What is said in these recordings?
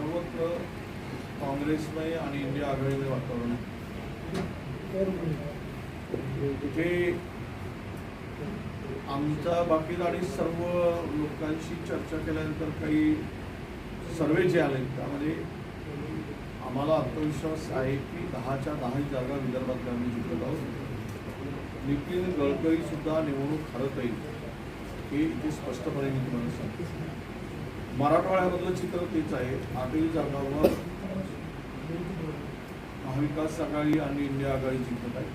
सर्वत्र काँग्रेसमय आणि इंडिया आघाडीमय वातावरण आहे. तिथे आमच्या बाकी आणि सर्व लोकांशी चर्चा केल्यानंतर काही सर्वे जे आले त्यामध्ये आम्हाला आत्मविश्वास आहे की दहाच्या दहा जागा विदर्भात आम्ही जिंकत आहोत. नितीन गडकरीसुद्धा निवडणूक हरत येईल हे इथे स्पष्टपणे मी तुम्हाला सांगतो. मराठवाड्यामधलं चित्र तेच आहे. आठही जागावर महाविकास आघाडी आणि इंडिया आघाडी जिंकत आहे.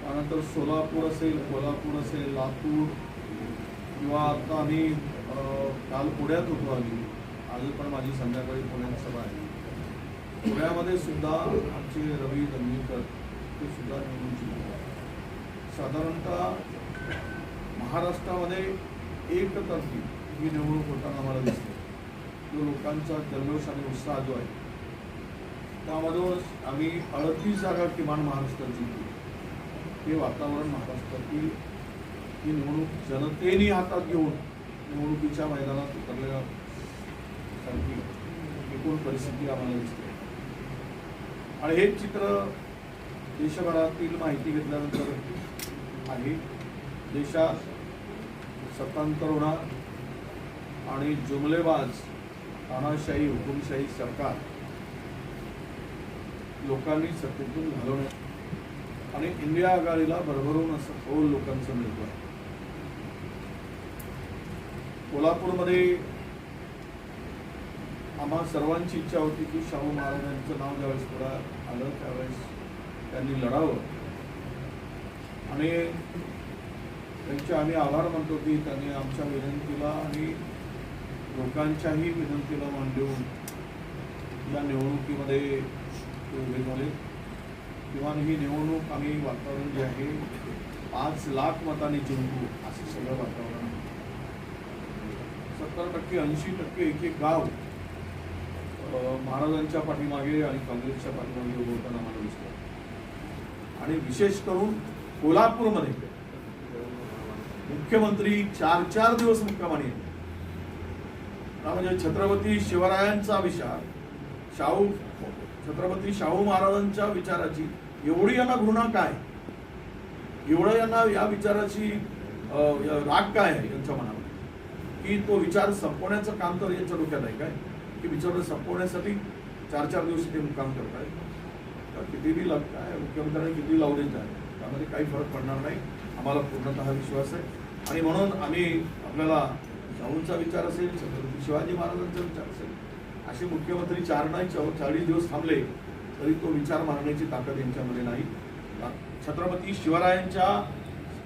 त्यानंतर सोलापूर असेल कोल्हापूर असेल लातूर किंवा आता आम्ही काल पुण्यात होतो आम्ही. आज पण माझी संध्याकाळी पुण्यात सभा आहे. पुण्यामध्ये सुद्धा आमचे रवी दंगेकर ते सुद्धा निवडून जिंकले साधारणतः महाराष्ट्रामध्ये एकतर्फी ही निवडणूक होताना मला दिसते जो लोकांचा जल्लोष आणि उत्साह जो आहे त्यामधूनच आम्ही अडतीस जागा किमान महाराष्ट्रात जिंकली. हे वातावरण महाराष्ट्रातील ही निवडणूक जनतेने हातात घेऊन निवडणुकीच्या मैदानात उतरलेल्या सारखी एकूण परिस्थिती आम्हाला दिसते. आणि हे चित्र देशभरातील माहिती घेतल्यानंतर आहे. देशात सत्तांतर होणार आणि जुमलेबाज तानाशाही हुकुमशाही सरकार लोकांनी सत्तेतून घालवणं आणि इंडिया आघाडीला भरभरून असं कौल लोकांचं मिळतो आहे. कोल्हापूरमध्ये आम्हा सर्वांची इच्छा होती की शाहू महाराजांचं नाव ज्यावेळेस पुढे आलं त्यावेळेस त्यांनी लढावं. आणि त्यांचे आम्ही आभार मानतो की त्यांनी आमच्या विनंतीला आणि लोकांच्याही विनंतीला मान देऊन या निवडणुकीमध्ये ते उभे झाले. किमान ही निवडणूक आम्ही वातावरण जे आहे पाच लाख मतांनी जिंकू असं सगळं वातावरण सत्तर टक्के ऐंशी टक्के एक एक गाव महाराजांच्या पाठीमागे आणि काँग्रेसच्या पाठीमागे उभं होताना मला दिसतं आणि विशेष करून कोल्हापूरमध्ये मुख्यमंत्री चार चार दिवस मुक्कामाने येते हा म्हणजे छत्रपती शिवरायांचा विचार. शाहू छत्रपती शाहू महाराजांच्या विचाराची एवढी यांना घृणा काय? एवढं यांना या विचाराची राग काय आहे यांच्या मनामध्ये? की तो विचार संपवण्याचं काम तर यांच्या डोक्यात आहे काय? की विचार संपवण्यासाठी चार चार दिवस ते मुक्काम करत तर किती बी लाग काय मुख्यमंत्र्यांनी किती लावले आहे त्यामध्ये काही फरक पडणार नाही. आम्हाला पूर्णतः विश्वास आहे. आणि म्हणून आम्ही आपल्याला शाहूंचा विचार असेल छत्रपती शिवाजी महाराजांचा विचार असेल. असे मुख्यमंत्री चार नाही चौ चाळीस दिवस थांबले तरी तो विचार मारण्याची ताकद यांच्यामध्ये नाही. छत्रपती शिवरायांच्या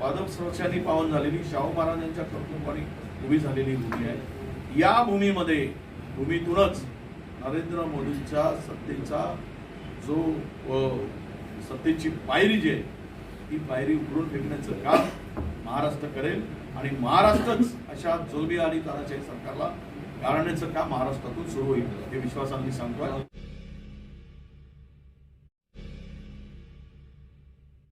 पादप संरक्षाने पावन झालेली शाहू महाराजांच्या कर्तृत्वाने उभी झालेली भूमी आहे. या भूमीमध्ये भूमीतूनच नरेंद्र मोदींच्या सत्तेचा जो सत्तेची पायरी जी आहे ती पायरी उघडून फेकण्याचं काम महाराष्ट्र करेल. आणि महाराष्ट्रच अशा जोलबी आणि तानाशाही सरकारला गाळण्याचं काम महाराष्ट्रातून सुरू होईल हे विश्वासाने आम्ही सांगतो